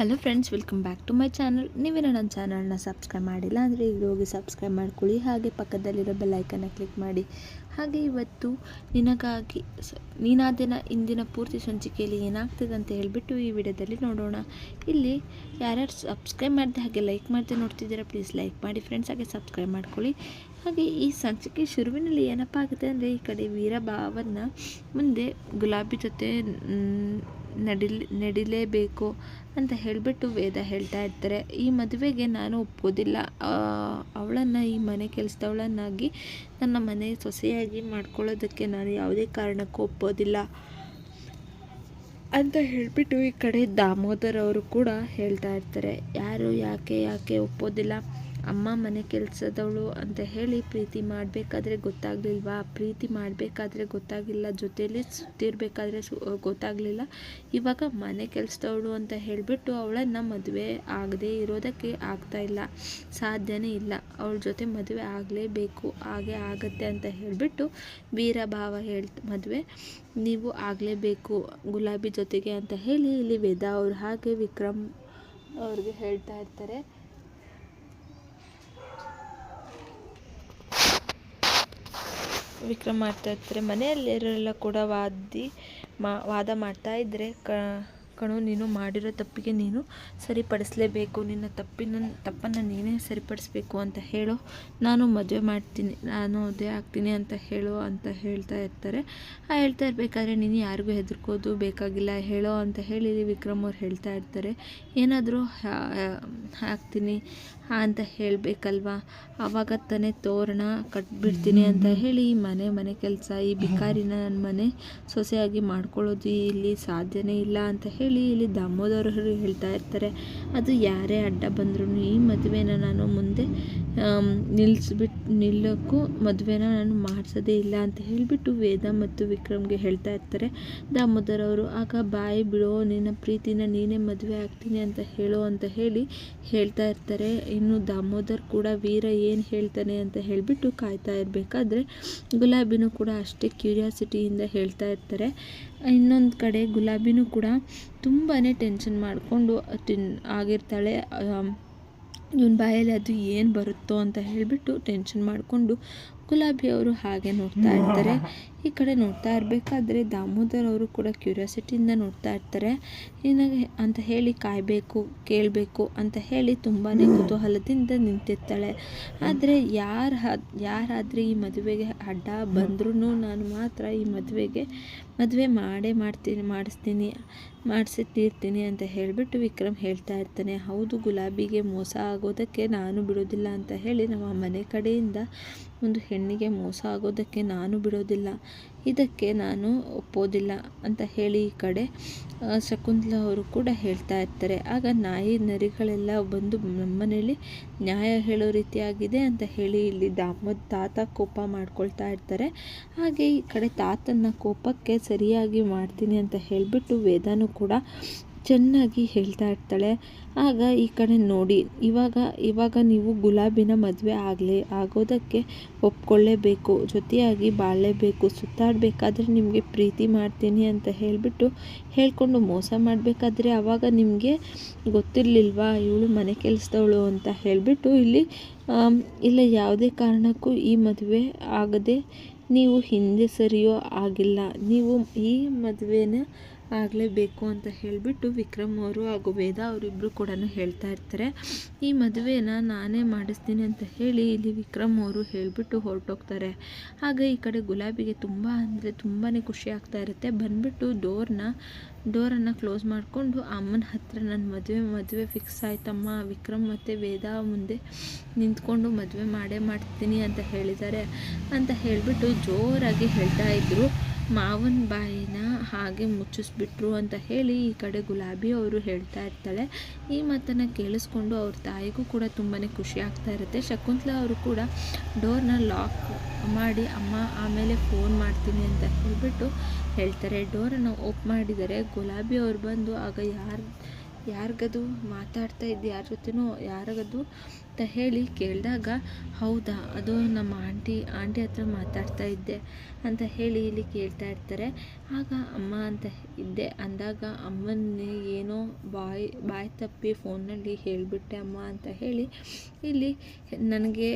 Hello friends welcome back to my channel ನೀವೇನೋ ನನ್ನ ಚಾನಲ್ನ ಸಬ್ಸ್ಕ್ರೈಬ್ ಮಾಡಿಲ್ಲ ಅಂದರೆ ಈಗ ಹೋಗಿ ಸಬ್ಸ್ಕ್ರೈಬ್ ಮಾಡ್ಕೊಳ್ಳಿ. ಹಾಗೆ ಪಕ್ಕದಲ್ಲಿರೋ ಬೆಲ್ಲೈಕನ್ನ ಕ್ಲಿಕ್ ಮಾಡಿ. ಹಾಗೆ ಇವತ್ತು ನಿನಗಾಗಿ ನೀನಾದಿನ ಇಂದಿನ ಪೂರ್ತಿ ಸಂಚಿಕೆಯಲ್ಲಿ ಏನಾಗ್ತದೆ ಅಂತ ಹೇಳಿಬಿಟ್ಟು ಈ ವಿಡಿಯೋದಲ್ಲಿ ನೋಡೋಣ. ಇಲ್ಲಿ ಯಾರ್ಯಾರು ಸಬ್ಸ್ಕ್ರೈಬ್ ಮಾಡಿದೆ ಹಾಗೆ ಲೈಕ್ ಮಾಡಿದೆ ನೋಡ್ತಿದ್ದೀರಾ ಪ್ಲೀಸ್ ಲೈಕ್ ಮಾಡಿ ಫ್ರೆಂಡ್ಸ್ ಹಾಗೆ ಸಬ್ಸ್ಕ್ರೈಬ್ ಮಾಡ್ಕೊಳ್ಳಿ. ಹಾಗೆ ಈ ಸಂಚಿಕೆ ಶುರುವಿನಲ್ಲಿ ಏನಪ್ಪ ಆಗುತ್ತೆ ಅಂದರೆ ಈ ಕಡೆ ವೀರಭಾವನ ಮುಂದೆ ಗುಲಾಬಿ ಜೊತೆ ನಡಿಲ್, ನಡಿಲೇಬೇಕು ಅಂತ ಹೇಳಿಬಿಟ್ಟು ವೇದ ಹೇಳ್ತಾ ಇರ್ತಾರೆ. ಈ ಮದುವೆಗೆ ನಾನು ಒಪ್ಪೋದಿಲ್ಲ ಅವಳನ್ನು ಈ ಮನೆ ಕೆಲಸದವಳನ್ನಾಗಿ ನನ್ನ ಮನೆ ಸೊಸೆಯಾಗಿ ಮಾಡ್ಕೊಳ್ಳೋದಕ್ಕೆ ನಾನು ಯಾವುದೇ ಕಾರಣಕ್ಕೂ ಒಪ್ಪೋದಿಲ್ಲ ಅಂತ ಹೇಳಿಬಿಟ್ಟು ಈ ಕಡೆ ದಾಮೋದರ್ ಅವರು ಕೂಡ ಹೇಳ್ತಾ ಇರ್ತಾರೆ. ಯಾರು ಯಾಕೆ ಯಾಕೆ ಒಪ್ಪೋದಿಲ್ಲ ಅಮ್ಮ ಮನೆ ಕೆಲಸದವಳು ಅಂತ ಹೇಳಿ ಪ್ರೀತಿ ಮಾಡಬೇಕಾದ್ರೆ ಗೊತ್ತಾಗಲಿಲ್ವಾ? ಪ್ರೀತಿ ಮಾಡಬೇಕಾದ್ರೆ ಗೊತ್ತಾಗಿಲ್ಲ ಜೊತೆಯಲ್ಲಿ ಸುತ್ತಿರಬೇಕಾದ್ರೆ ಗೊತ್ತಾಗಲಿಲ್ಲ. ಇವಾಗ ಮನೆ ಕೆಲಸದವಳು ಅಂತ ಹೇಳಿಬಿಟ್ಟು ಅವಳನ್ನು ಮದುವೆ ಆಗದೇ ಇರೋದಕ್ಕೆ ಆಗ್ತಾ ಇಲ್ಲ. ಸಾಧ್ಯನೇ ಇಲ್ಲ. ಅವಳ ಜೊತೆ ಮದುವೆ ಆಗಲೇಬೇಕು. ಹಾಗೆ ಆಗತ್ತೆ ಅಂತ ಹೇಳಿಬಿಟ್ಟು ವೀರಭಾವ ಹೇಳ್ತ ಮದುವೆ, ನೀವು ಆಗಲೇಬೇಕು ಗುಲಾಬಿ ಜೊತೆಗೆ ಅಂತ ಹೇಳಿ ಇಲ್ಲಿ ವೇದ ಅವರು ಹಾಗೆ ವಿಕ್ರಮ್ ಅವ್ರಿಗೆ ಹೇಳ್ತಾ ಇರ್ತಾರೆ. ವಿಕ್ರಮ್ ಮಾಡ್ತಾ ಇರ್ತಾರೆ ಮನೆಯಲ್ಲಿರೋರೆಲ್ಲ ಕೂಡ ವಾದಿ ಮಾ, ವಾದ ಮಾಡ್ತಾ ಇದ್ದರೆ ಕಣು, ನೀನು ಮಾಡಿರೋ ತಪ್ಪಿಗೆ ನೀನು ಸರಿಪಡಿಸಲೇಬೇಕು. ನಿನ್ನ ತಪ್ಪಿನ, ತಪ್ಪನ್ನು ನೀನೇ ಸರಿಪಡಿಸ್ಬೇಕು ಅಂತ ಹೇಳು, ನಾನು ಮದುವೆ ಮಾಡ್ತೀನಿ, ನಾನು ಮದುವೆ ಆಗ್ತೀನಿ ಅಂತ ಹೇಳು ಅಂತ ಹೇಳ್ತಾ ಇರ್ತಾರೆ. ಆ, ಹೇಳ್ತಾ ಇರಬೇಕಾದ್ರೆ ನೀನು ಯಾರಿಗೂ ಹೆದರ್ಕೋದು ಬೇಕಾಗಿಲ್ಲ, ಹೇಳೋ ಅಂತ ಹೇಳಿ ವಿಕ್ರಮ್ ಅವ್ರು ಹೇಳ್ತಾ ಇರ್ತಾರೆ. ಏನಾದರೂ ಹಾಕ್ತೀನಿ ಅಂತ ಹೇಳಬೇಕಲ್ವಾ? ಆವಾಗ ತಾನೇ ತೋರಣ ಕಟ್ಬಿಡ್ತೀನಿ ಅಂತ ಹೇಳಿ ಮನೆ ಮನೆ ಕೆಲಸ, ಈ ಬಿಕಾರಿನ ನನ್ನ ಮನೆ ಸೊಸೆಯಾಗಿ ಮಾಡ್ಕೊಳ್ಳೋದು ಇಲ್ಲಿ ಸಾಧ್ಯನೇ ಇಲ್ಲ ಅಂತ ಹೇಳಿ ಇಲ್ಲಿ ದಾಮೋದರರು ಹೇಳ್ತಾ ಇರ್ತಾರೆ. ಅದು ಯಾರೇ ಅಡ್ಡ ಬಂದ್ರೂ ಈ ಮದುವೆನ ನಾನು ಮುಂದೆ ನಿಲ್ಲಿಸ್ಬಿಟ್ಟು ನಿಲ್ಲೋಕ್ಕೂ ಮದುವೆನ ನಾನು ಮಾಡಿಸೋದೇ ಇಲ್ಲ ಅಂತ ಹೇಳಿಬಿಟ್ಟು ವೇದ ಮತ್ತು ವಿಕ್ರಮ್ಗೆ ಹೇಳ್ತಾ ಇರ್ತಾರೆ. ದಾಮೋದರ್ ಅವರು ಆಗ ಬಾಯಿ ಬಿಡೋ, ನಿನ್ನ ಪ್ರೀತಿನ ನೀನೇ ಮದುವೆ ಆಗ್ತೀನಿ ಅಂತ ಹೇಳೋ ಅಂತ ಹೇಳಿ ಹೇಳ್ತಾ ಇರ್ತಾರೆ. ಇನ್ನು ದಾಮೋದರ್ ಕೂಡ ವೀರ ಏನು ಹೇಳ್ತಾನೆ ಅಂತ ಹೇಳಿಬಿಟ್ಟು ಕಾಯ್ತಾ ಇರಬೇಕಾದ್ರೆ ಗುಲಾಬಿನೂ ಕೂಡ ಅಷ್ಟೇ ಕ್ಯೂರಿಯಾಸಿಟಿಯಿಂದ ಹೇಳ್ತಾ ಇರ್ತಾರೆ. ಇನ್ನೊಂದು ಕಡೆ ಗುಲಾಬಿನೂ ಕೂಡ ತುಂಬಾ ಟೆನ್ಷನ್ ಮಾಡಿಕೊಂಡು ತಿನ್, ಆಗಿರ್ತಾಳೆ. ಇವನ ಬಾಯಲ್ಲಿ ಅದು ಏನು ಬರುತ್ತೋ ಅಂತ ಹೇಳಿಬಿಟ್ಟು ಟೆನ್ಷನ್ ಮಾಡಿಕೊಂಡು ಗುಲಾಬಿ ಅವರು ಹಾಗೆ ನೋಡ್ತಾ ಇರ್ತಾರೆ. ಈ ಕಡೆ ನೋಡ್ತಾ ಇರಬೇಕಾದ್ರೆ ದಾಮೋದರ್ ಅವರು ಕೂಡ ಕ್ಯೂರಿಯಾಸಿಟಿಯಿಂದ ನೋಡ್ತಾ ಇರ್ತಾರೆ. ಏನಾಗೆ ಅಂತ ಹೇಳಿ ಕಾಯಬೇಕು, ಕೇಳಬೇಕು ಅಂತ ಹೇಳಿ ತುಂಬಾ ಕುತೂಹಲದಿಂದ ನಿಂತಿರ್ತಾಳೆ. ಆದರೆ ಯಾರು ಯಾರಾದರೆ ಈ ಮದುವೆಗೆ ಅಡ್ಡ ಬಂದ್ರೂ ನಾನು ಮಾತ್ರ ಈ ಮದುವೆಗೆ ಮದುವೆ ಮಾಡೇ ಮಾಡ್ತೀನಿ, ಮಾಡಿಸ್ತೀನಿ, ಮಾಡಿಸಿಟ್ಟಿರ್ತೀನಿ ಅಂತ ಹೇಳಿಬಿಟ್ಟು ವಿಕ್ರಮ್ ಹೇಳ್ತಾ ಇರ್ತಾನೆ. ಹೌದು, ಗುಲಾಬಿಗೆ ಮೋಸ ಆಗೋದಕ್ಕೆ ನಾನು ಬಿಡೋದಿಲ್ಲ ಅಂತ ಹೇಳಿ ನಮ್ಮ ಮನೆ ಕಡೆಯಿಂದ ಒಂದು ಹೆಣ್ಣಿಗೆ ಮೋಸ ಆಗೋದಕ್ಕೆ ನಾನು ಬಿಡೋದಿಲ್ಲ, ಇದಕ್ಕೆ ನಾನು ಒಪ್ಪೋದಿಲ್ಲ ಅಂತ ಹೇಳಿ ಈ ಕಡೆ ಶಕುಂತಲ ಅವರು ಕೂಡ ಹೇಳ್ತಾ ಇರ್ತಾರೆ. ಆಗ ನಾಯಿ ನರಿಗಳೆಲ್ಲ ಬಂದು ನಮ್ಮನೇಲಿ ನ್ಯಾಯ ಹೇಳೋ ರೀತಿಯಾಗಿದೆ ಅಂತ ಹೇಳಿ ಇಲ್ಲಿ ದಾಮೋದ್ ತಾತ ಕೋಪ ಮಾಡ್ಕೊಳ್ತಾ ಇರ್ತಾರೆ. ಹಾಗೆ ಈ ಕಡೆ ತಾತನ ಕೋಪಕ್ಕೆ ಸರಿಯಾಗಿ ಮಾಡ್ತೀನಿ ಅಂತ ಹೇಳಿಬಿಟ್ಟು ವೇದನೂ ಕೂಡ ಚೆನ್ನಾಗಿ ಹೇಳ್ತಾ ಇರ್ತಾಳೆ. ಆಗ ಈ ಕಡೆ ನೋಡಿ, ಇವಾಗ ಇವಾಗ ನೀವು ಗುಲಾಬಿನ ಮದುವೆ ಆಗಲಿ, ಆಗೋದಕ್ಕೆ ಒಪ್ಕೊಳ್ಳೇಬೇಕು, ಜೊತೆಯಾಗಿ ಬಾಳಲೇಬೇಕು, ಸುತ್ತಾಡಬೇಕಾದ್ರೆ ನಿಮಗೆ ಪ್ರೀತಿ ಮಾಡ್ತೀನಿ ಅಂತ ಹೇಳಿಬಿಟ್ಟು ಹೇಳಿಕೊಂಡು ಮೋಸ ಮಾಡಬೇಕಾದ್ರೆ ಆವಾಗ ನಿಮಗೆ ಗೊತ್ತಿರಲಿಲ್ವಾ, ಇವಳು ಮನೆ ಕೆಲಸದವಳು ಅಂತ ಹೇಳಿಬಿಟ್ಟು ಇಲ್ಲಿ ಇಲ್ಲ ಯಾವುದೇ ಕಾರಣಕ್ಕೂ ಈ ಮದುವೆ ಆಗದೆ ನೀವು ಹಿಂದೆ ಸರಿಯೋ ಆಗಿಲ್ಲ. ನೀವು ಈ ಮದುವೆನ ಆಗಲೇಬೇಕು ಅಂತ ಹೇಳಿಬಿಟ್ಟು ವಿಕ್ರಮ್ ಅವರು ಹಾಗೂ ವೇದ ಅವರಿಬ್ಬರು ಕೂಡ ಹೇಳ್ತಾ ಇರ್ತಾರೆ. ಈ ಮದುವೆನ ನಾನೇ ಮಾಡಿಸ್ತೀನಿ ಅಂತ ಹೇಳಿ ಇಲ್ಲಿ ವಿಕ್ರಮ್ ಅವರು ಹೇಳಿಬಿಟ್ಟು ಹೊರಟೋಗ್ತಾರೆ. ಆಗ ಈ ಕಡೆ ಗುಲಾಬಿಗೆ ತುಂಬ ಅಂದರೆ ತುಂಬಾ ಖುಷಿ ಆಗ್ತಾ ಇರುತ್ತೆ. ಬಂದುಬಿಟ್ಟು ಡೋರ್ನ, ಡೋರನ್ನು ಕ್ಲೋಸ್ ಮಾಡಿಕೊಂಡು ಅಮ್ಮನ ಹತ್ರ ನನ್ನ ಮದುವೆ ಮದುವೆ ಫಿಕ್ಸ್ ಆಯ್ತಮ್ಮ, ವಿಕ್ರಮ್ ಮತ್ತು ವೇದ ಮುಂದೆ ನಿಂತ್ಕೊಂಡು ಮದುವೆ ಮಾಡೇ ಮಾಡ್ತೀನಿ ಅಂತ ಹೇಳಿದ್ದಾರೆ ಅಂತ ಹೇಳಿಬಿಟ್ಟು ಜೋರಾಗಿ ಹೇಳ್ತಾ ಇದ್ದರು ಮಾವನ ಬಾಯಿನ ಹಾಗೆ ಮುಚ್ಚಿಸ್ಬಿಟ್ರು ಅಂತ ಹೇಳಿ ಈ ಕಡೆ ಗುಲಾಬಿ ಅವರು ಹೇಳ್ತಾ ಇರ್ತಾಳೆ ಈ ಮಾತನ್ನು ಕೇಳಿಸ್ಕೊಂಡು ಅವ್ರ ತಾಯಿಗೂ ಕೂಡ ತುಂಬಾ ಖುಷಿ ಆಗ್ತಾ ಇರುತ್ತೆ. ಶಕುಂತಲಾ ಅವರು ಕೂಡ ಡೋರ್ನ ಲಾಕ್ ಮಾಡಿ, ಅಮ್ಮ, ಆಮೇಲೆ ಫೋನ್ ಮಾಡ್ತೀನಿ ಅಂತ ಹೇಳಿಬಿಟ್ಟು ಹೇಳ್ತಾರೆ. ಡೋರನ್ನು ಓಪ್ ಮಾಡಿದರೆ ಗುಲಾಬಿ ಅವ್ರು ಬಂದು, ಆಗ ಯಾರು, ಯಾರಿಗದು ಮಾತಾಡ್ತಾ ಇದ್ದು? ಯಾರ ಜೊತೆನೂ, ಯಾರಿಗದು ಅಂತ ಹೇಳಿ ಕೇಳಿದಾಗ, ಹೌದಾ, ಅದು ನಮ್ಮ ಆಂಟಿ ಆಂಟಿ ಹತ್ರ ಮಾತಾಡ್ತಾ ಇದ್ದೆ ಅಂತ ಹೇಳಿ ಇಲ್ಲಿ ಕೇಳ್ತಾ ಇರ್ತಾರೆ. ಆಗ ಅಮ್ಮ ಅಂತ ಇದ್ದೆ. ಅಂದಾಗ ಅಮ್ಮನ್ನೇ ಏನೋ ಬಾಯಿ ಬಾಯಿ ತಪ್ಪಿ ಫೋನಲ್ಲಿ ಹೇಳಿಬಿಟ್ಟೆ ಅಮ್ಮ ಅಂತ ಹೇಳಿ, ಇಲ್ಲಿ ನನಗೆ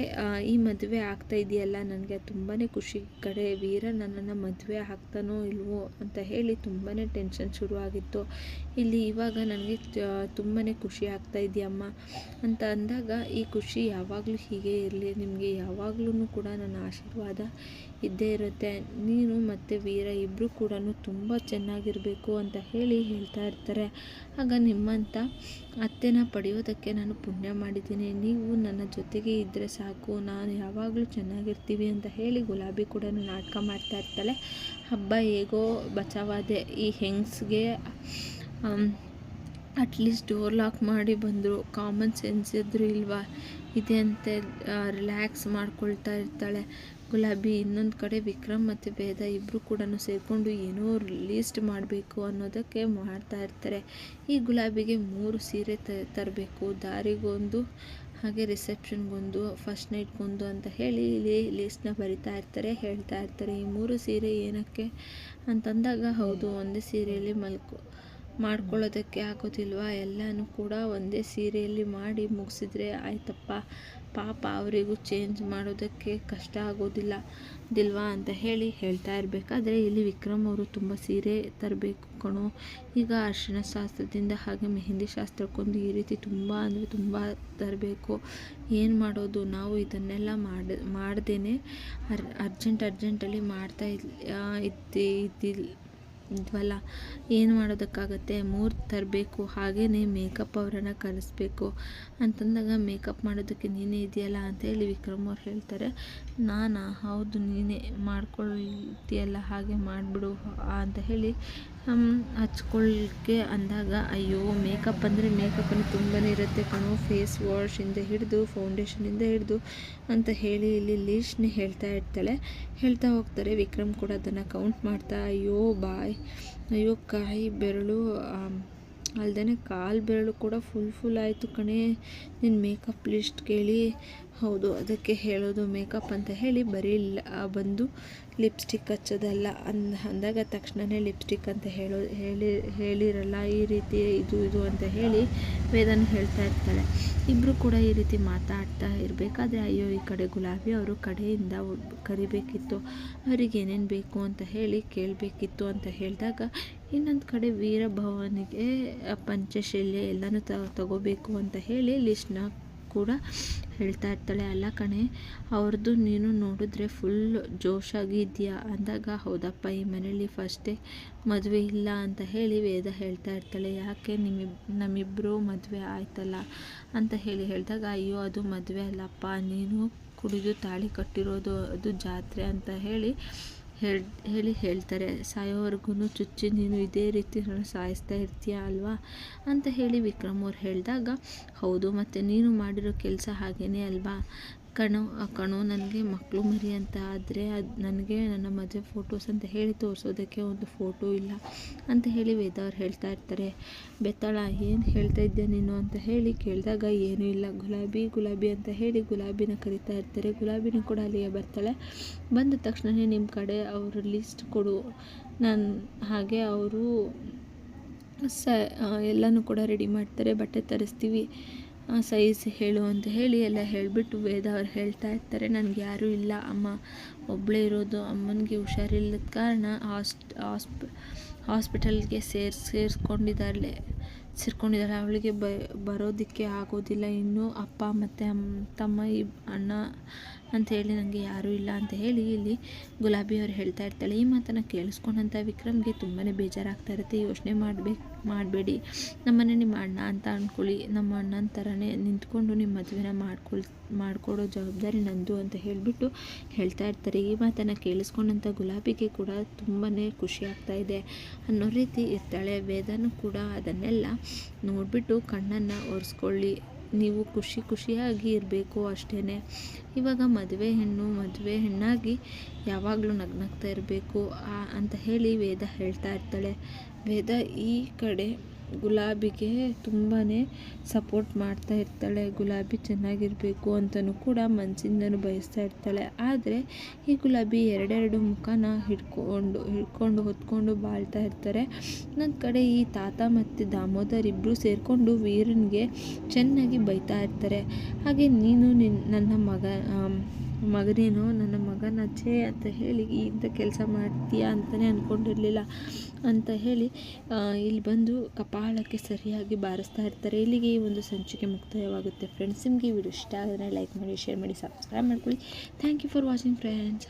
ಈ ಮದುವೆ ಆಗ್ತಾ ಇದೆಯಲ್ಲ, ನನಗೆ ತುಂಬಾ ಖುಷಿ. ಕಡೆ ವೀರ ನನ್ನನ್ನು ಮದುವೆ ಆಗ್ತಾನೋ ಇಲ್ವೋ ಅಂತ ಹೇಳಿ ತುಂಬಾ ಟೆನ್ಷನ್ ಶುರುವಾಗಿತ್ತು. ಇಲ್ಲಿ ಇವಾಗ ನನಗೆ ತುಂಬಾ ಖುಷಿ ಆಗ್ತಾ ಇದೆಯಮ್ಮ ಅಂತ ಅಂದಾಗ, ಈ ಖುಷಿ ಯಾವಾಗಲೂ ಹೀಗೆ ಇರಲಿ, ನಿಮಗೆ ಯಾವಾಗ್ಲೂ ಕೂಡ ನನ್ನ ಆಶೀರ್ವಾದ ಇದ್ದೇ ಇರುತ್ತೆ. ನೀನು ಮತ್ತು ವೀರ ಇಬ್ಬರು ಕೂಡ ತುಂಬ ಚೆನ್ನಾಗಿರಬೇಕು ಅಂತ ಹೇಳಿ ಹೇಳ್ತಾ ಇರ್ತಾರೆ. ಆಗ ನಿಮ್ಮಂಥ ಅತ್ತೆನ ಪಡೆಯೋದಕ್ಕೆ ನಾನು ಪುಣ್ಯ ಮಾಡಿದ್ದೀನಿ. ನೀವು ನನ್ನ ಜೊತೆಗೆ ಇದ್ದರೆ ಸಾಕು. ನಾನು ಯಾವಾಗಲೂ ಚೆನ್ನಾಗಿರ್ತೀವಿ ಅಂತ ಹೇಳಿ ಗುಲಾಬಿ ಕೂಡ ನಾಟಕ ಮಾಡ್ತಾ ಇರ್ತಾಳೆ. ಹಬ್ಬ ಹೇಗೋ ಬಚಾವಾದೆ. ಈ ಹೆಂಗ್ಸ್ಗೆ ಅಟ್ಲೀಸ್ಟ್ ಡೋರ್ ಲಾಕ್ ಮಾಡಿ ಬಂದರು. ಕಾಮನ್ ಸೆನ್ಸ್ ಇದ್ದರೂ ಇಲ್ವಾ? ಇದೆ ಅಂತ ರಿಲ್ಯಾಕ್ಸ್ ಮಾಡ್ಕೊಳ್ತಾ ಇರ್ತಾಳೆ. ಗುಲಾಬಿ, ಇನ್ನೊಂದು ಕಡೆ ವಿಕ್ರಮ್ ಮತ್ತು ಭೇದ ಇಬ್ಬರು ಕೂಡ ಸೇರಿಕೊಂಡು ಏನೋ ರಿಲೀಸ್ಟ್ ಮಾಡಬೇಕು ಅನ್ನೋದಕ್ಕೆ ಮಾಡ್ತಾ ಇರ್ತಾರೆ. ಈ ಗುಲಾಬಿಗೆ ಮೂರು ಸೀರೆ ತರಬೇಕು. ದಾರಿಗೊಂದು, ಹಾಗೆ ರಿಸೆಪ್ಷನ್ಗೊಂದು ಫಸ್ಟ್ ನೈಟ್ಗೊಂದು ಅಂತ ಹೇಳಿ ಇಲ್ಲಿ ಲೀಸ್ಟ್ನ ಬರಿತಾ ಇರ್ತಾರೆ, ಹೇಳ್ತಾ ಇರ್ತಾರೆ. ಈ ಮೂರು ಸೀರೆ ಏನಕ್ಕೆ? ಅಂತಂದಾಗ ಹೌದು, ಒಂದೇ ಸೀರೆಯಲ್ಲಿ ಮಲ್ಕೊ ಮಾಡ್ಕೊಳ್ಳೋದಕ್ಕೆ ಆಗೋದಿಲ್ವಾ? ಎಲ್ಲನೂ ಕೂಡ ಒಂದೇ ಸೀರೆಯಲ್ಲಿ ಮಾಡಿ ಮುಗಿಸಿದ್ರೆ ಆಯ್ತಪ್ಪ. ಪಾಪ ಅವರಿಗೂ ಚೇಂಜ್ ಮಾಡೋದಕ್ಕೆ ಕಷ್ಟ ಆಗೋದಿಲ್ಲ. ದಿಲ್ವಾ ಅಂತ ಹೇಳಿ ಹೇಳ್ತಾ ಇರಬೇಕಾದ್ರೆ, ಇಲ್ಲಿ ವಿಕ್ರಮ್ ಅವರು ತುಂಬ ಸೀರೆ ತರಬೇಕು ಕಣೋ. ಈಗ ಅರ್ಶಿನ ಶಾಸ್ತ್ರದಿಂದ ಹಾಗೆ ಮೆಹಂದಿ ಶಾಸ್ತ್ರಕ್ಕೊಂದು ಈ ರೀತಿ ತುಂಬ ಅಂದರೆ ತುಂಬ ತರಬೇಕು. ಏನು ಮಾಡೋದು? ನಾವು ಇದನ್ನೆಲ್ಲ ಮಾಡಿ ಮಾಡ್ದೇ ಅರ್ ಅರ್ಜೆಂಟ್ ಅರ್ಜೆಂಟಲ್ಲಿ ಮಾಡ್ತಾ ಇದ್ದಿ ಇದ್ದಿಲ್ಲ ಇದ್ವಲ್ಲ ಏನು ಮಾಡೋದಕ್ಕಾಗತ್ತೆ? ಮೂರು ತರಬೇಕು ಹಾಗೇ ಮೇಕಪ್ ಅವರನ್ನು ಕರೆಸ್ಬೇಕು ಅಂತಂದಾಗ, ಮೇಕಪ್ ಮಾಡೋದಕ್ಕೆ ನೀನೇ ಇದೆಯಲ್ಲ ಅಂತೇಳಿ ವಿಕ್ರಮ್ ಅವ್ರು ಹೇಳ್ತಾರೆ. ನಾನಾ, ಹೌದು, ನೀನೇ ಮಾಡ್ಕೊಳ್ತೀಯಲ್ಲ, ಹಾಗೆ ಮಾಡಿಬಿಡು ಅಂತ ಹೇಳಿ ಹಚ್ಕೊಳ್ಳಿಕ್ಕೆ ಅಂದಾಗ, ಅಯ್ಯೋ ಮೇಕಪ್ ಅಂದರೆ ಮೇಕಪ್ಪಲ್ಲಿ ತುಂಬಾ ಇರುತ್ತೆ ಕಣೋ. ಫೇಸ್ ವಾಶಿಂದ ಹಿಡಿದು ಫೌಂಡೇಶನಿಂದ ಹಿಡಿದು ಅಂತ ಹೇಳಿ ಇಲ್ಲಿ ಲೀಸ್ಟ್ನೇ ಹೇಳ್ತಾ ಇರ್ತಾಳೆ. ಹೇಳ್ತಾ ಹೋಗ್ತಾರೆ. ವಿಕ್ರಮ್ ಕೂಡ ಅದನ್ನು ಕೌಂಟ್ ಮಾಡ್ತಾ, ಅಯ್ಯೋ, ಬಾಯ್. ಅಯ್ಯೋ, ಕಾಯಿ ಬೆರಳು ಅಲ್ದೇ ಕಾಲು ಬೆರಳು ಕೂಡ ಫುಲ್ ಫುಲ್ ಆಯಿತು ಕಣೇ. ನಿನ್ನ ಮೇಕಪ್ ಲಿಸ್ಟ್ ಕೇಳಿ ಹೌದು, ಅದಕ್ಕೆ ಹೇಳೋದು ಮೇಕಪ್ ಅಂತ ಹೇಳಿ ಬರೀ ಬಂದು ಲಿಪ್ಸ್ಟಿಕ್ ಹಚ್ಚೋದಲ್ಲ. ಅಂದ, ಅಂದಾಗ ತಕ್ಷಣವೇ ಲಿಪ್ಸ್ಟಿಕ್ ಅಂತ ಹೇಳೋ, ಹೇಳಿ, ಹೇಳಿರಲ್ಲ, ಈ ರೀತಿ ಇದು ಇದು ಅಂತ ಹೇಳಿ ವೇದನ ಹೇಳ್ತಾ ಇರ್ತಾಳೆ. ಇಬ್ಬರು ಕೂಡ ಈ ರೀತಿ ಮಾತಾಡ್ತಾ ಇರಬೇಕಾದ್ರೆ, ಅಯ್ಯೋ, ಈ ಕಡೆ ಗುಲಾಬಿ ಅವರು ಕಡೆಯಿಂದ ಕರಿಬೇಕಿತ್ತು, ಅವ್ರಿಗೆ ಏನೇನು ಬೇಕು ಅಂತ ಹೇಳಿ ಕೇಳಬೇಕಿತ್ತು ಅಂತ ಹೇಳಿದಾಗ, ಇನ್ನೊಂದು ಕಡೆ ವೀರಭವನಿಗೆ ಪಂಚಶೈಲ್ಯ ಎಲ್ಲನೂ ತಗೋಬೇಕು ಅಂತ ಹೇಳಿ ಲಿಸ್ಟ್ನ ಕೂಡ ಹೇಳ್ತಾ ಇರ್ತಾಳೆ, ಅಲ್ಲ ಕಣೆ ಅವ್ರದ್ದು ನೀನು ನೋಡಿದ್ರೆ ಫುಲ್ ಜೋಶಾಗಿ ಇದೆಯಾ ಅಂದಾಗ, ಹೌದಪ್ಪ, ಈ ಮನೇಲಿ ಫಸ್ಟೇ ಮದುವೆ ಇಲ್ಲ ಅಂತ ಹೇಳಿ ವೇದ ಹೇಳ್ತಾ ಇರ್ತಾಳೆ, ಯಾಕೆ ನಿಮಿ ನಮ್ಮಿಬ್ಬರು ಮದುವೆ ಆಯ್ತಲ್ಲ? ಅಂತ ಹೇಳಿ ಹೇಳಿದಾಗ, ಅಯ್ಯೋ, ಅದು ಮದುವೆ ಅಲ್ಲಪ್ಪ, ನೀನು ಕುಡಿದು ತಾಳಿ ಕಟ್ಟಿರೋದು ಅದು ಜಾತ್ರೆ, ಅಂತ ಹೇಳಿ ಹೇಳಿ ಹೇಳಿ ಹೇಳ್ತಾರೆ ಸಾಯೋವರೆಗೂ ಚುಚ್ಚಿ ನೀನು ಇದೇ ರೀತಿ ನಾನು ಸಾಯಿಸ್ತಾ ಇರ್ತೀಯ ಅಲ್ವಾ? ಅಂತ ಹೇಳಿ ವಿಕ್ರಮ್ ಅವ್ರು ಹೇಳಿದಾಗ, ಹೌದು, ಮತ್ತು ನೀನು ಮಾಡಿರೋ ಕೆಲಸ ಹಾಗೇ ಅಲ್ವಾ? ಕಣೋ ಕಣೋ ನನಗೆ ಮಕ್ಕಳು ಮರಿ ಅಂತ ಆದರೆ ಅದು ನನಗೆ ನನ್ನ ಮದುವೆ ಫೋಟೋಸ್ ಅಂತ ಹೇಳಿ ತೋರಿಸೋದಕ್ಕೆ ಒಂದು ಫೋಟೋ ಇಲ್ಲ ಅಂತ ಹೇಳಿ ವೇದ ಅವ್ರು ಹೇಳ್ತಾ ಇರ್ತಾರೆ. ಬೆತ್ತಳ, ಏನು ಹೇಳ್ತಾ ಇದ್ದೆ ನೀನು ಅಂತ ಹೇಳಿ ಕೇಳಿದಾಗ ಏನೂ ಇಲ್ಲ. ಗುಲಾಬಿ ಗುಲಾಬಿ ಅಂತ ಹೇಳಿ ಗುಲಾಬಿನ ಕರಿತಾ ಇರ್ತಾರೆ. ಗುಲಾಬಿನ ಕೂಡ ಅಲ್ಲಿಗೆ ಬರ್ತಾಳೆ. ಬಂದ ತಕ್ಷಣವೇ ನಿಮ್ಮ ಕಡೆ ಅವರು ಲಿಸ್ಟ್ ಕೊಡು. ನಾನು ಹಾಗೆ ಅವರು ಸ ಎಲ್ಲನೂ ಕೂಡ ರೆಡಿ ಮಾಡ್ತಾರೆ. ಬಟ್ಟೆ ತರಿಸ್ತೀವಿ. ಸೈಜ್ ಹೇಳು ಅಂತ ಹೇಳಿ ಎಲ್ಲ ಹೇಳಿಬಿಟ್ಟು ವೇದ ಅವ್ರು ಹೇಳ್ತಾ ಇರ್ತಾರೆ. ನನಗೆ ಯಾರೂ ಇಲ್ಲ. ಅಮ್ಮ ಒಬ್ಬಳೇ ಇರೋದು. ಅಮ್ಮನಿಗೆ ಹುಷಾರಿಲ್ಲದ ಕಾರಣ ಹಾಸ್ಟ್ ಹಾಸ್ಪ್, ಹಾಸ್ಪಿಟಲ್ಗೆ ಸೇರ್ ಸೇರಿಸ್ಕೊಂಡಿದ್ದಾಳೆ, ಸೇರ್ಕೊಂಡಿದ್ದಾಳೆ. ಅವಳಿಗೆ ಬರೋದಕ್ಕೆ ಆಗೋದಿಲ್ಲ. ಇನ್ನೂ ಅಪ್ಪ ಮತ್ತು ತಮ್ಮ ಈ ಅಣ್ಣ ಹೇಳಿ ನನಗೆ ಯಾರೂ ಇಲ್ಲ ಅಂತ ಹೇಳಿ ಇಲ್ಲಿ ಗುಲಾಬಿ ಅವ್ರು ಹೇಳ್ತಾ ಇರ್ತಾಳೆ. ಈ ಮಾತನ್ನು ಕೇಳಿಸ್ಕೊಂಡಂಥ ವಿಕ್ರಮ್ಗೆ ತುಂಬಾ ಬೇಜಾರಾಗ್ತಾ ಇರುತ್ತೆ. ಯೋಚನೆ ಮಾಡಬೇಕು, ಮಾಡಬೇಡಿ. ನಮ್ಮನೆ ನಿಮ್ಮ ಅಣ್ಣ ಅಂತ ಅಂದ್ಕೊಳ್ಳಿ ನಮ್ಮ ಅಣ್ಣನ ಥರನೇ ನಿಂತ್ಕೊಂಡು ನಿಮ್ಮ ಮದುವೆನ ಮಾಡ್ಕೊಳ್, ಮಾಡಿಕೊಡೋ ಜವಾಬ್ದಾರಿ ನಂದು ಅಂತ ಹೇಳಿಬಿಟ್ಟು ಹೇಳ್ತಾ ಇರ್ತಾರೆ. ಈ ಮಾತನ್ನು ಕೇಳಿಸ್ಕೊಂಡಂಥ ಗುಲಾಬಿಗೆ ಕೂಡ ತುಂಬಾ ಖುಷಿ ಆಗ್ತಾ ಇದೆ. ಅನ್ನೋ ರೀತಿ ಇರ್ತಾಳೆ. ವೇದನೂ ಕೂಡ ಅದನ್ನೆಲ್ಲ ನೋಡಿಬಿಟ್ಟು ಕಣ್ಣನ್ನು ಒರೆಸ್ಕೊಳ್ಳಿ. ನೀವು ಖುಷಿ ಖುಷಿಯಾಗಿ ಇರಬೇಕು ಅಷ್ಟೇ ಇವಾಗ ಮದುವೆ ಹೆಣ್ಣು, ಮದುವೆ ಹೆಣ್ಣಾಗಿ ಯಾವಾಗಲೂ ನಗ್ನಗ್ತಾ ಇರಬೇಕು ಅಂತ ಹೇಳಿ ವೇದ ಹೇಳ್ತಾ ಇರ್ತಾಳೆ. ವೇದ ಈ ಕಡೆ ಗುಲಾಬಿಗೆ ತುಂಬಾ ಸಪೋರ್ಟ್ ಮಾಡ್ತಾ ಇರ್ತಾಳೆ. ಗುಲಾಬಿ ಚೆನ್ನಾಗಿರಬೇಕು ಅಂತಲೂ ಕೂಡ ಮನಸ್ಸಿಂದನೂ ಬಯಸ್ತಾ ಇರ್ತಾಳೆ. ಆದರೆ ಈ ಗುಲಾಬಿ ಎರಡೆರಡು ಮುಖನ ಹಿಡ್ಕೊಂಡು ಹಿಡ್ಕೊಂಡು, ಹೊತ್ಕೊಂಡು ಬಾಳ್ತಾ ಇರ್ತಾರೆ. ನನ್ನ ಕಡೆ ಈ ತಾತ ಮತ್ತು ದಾಮೋದರ್ ಇಬ್ಬರು ಸೇರಿಕೊಂಡು ವೀರನಿಗೆ ಚೆನ್ನಾಗಿ ಬೈತಾ ಇರ್ತಾರೆ. ಹಾಗೆ ನೀನು ನಿನ್ನ ನನ್ನ ಮಗ ಮಗನೇನು, ನನ್ನ ಮಗನ ಛೇ ಅಂತ ಹೇಳಿ ಇಂಥ ಕೆಲಸ ಮಾಡ್ತೀಯಾ ಅಂತಲೇ ಅಂದ್ಕೊಂಡಿರಲಿಲ್ಲ ಅಂತ ಹೇಳಿ ಇಲ್ಲಿ ಬಂದು ಕಪಾಳಕ್ಕೆ ಸರಿಯಾಗಿ ಬಾರಿಸ್ತಾ ಇರ್ತಾರೆ. ಇಲ್ಲಿಗೆ ಈ ಒಂದು ಸಂಚಿಕೆ ಮುಕ್ತಾಯವಾಗುತ್ತೆ. ಫ್ರೆಂಡ್ಸ್, ನಿಮಗೆ ವಿಡಿಯೋ ಇಷ್ಟ ಆದರೆ ಲೈಕ್ ಮಾಡಿ, ಶೇರ್ ಮಾಡಿ, ಸಬ್ಸ್ಕ್ರೈಬ್ ಮಾಡ್ಕೊಳ್ಳಿ. Thank you for watching friends.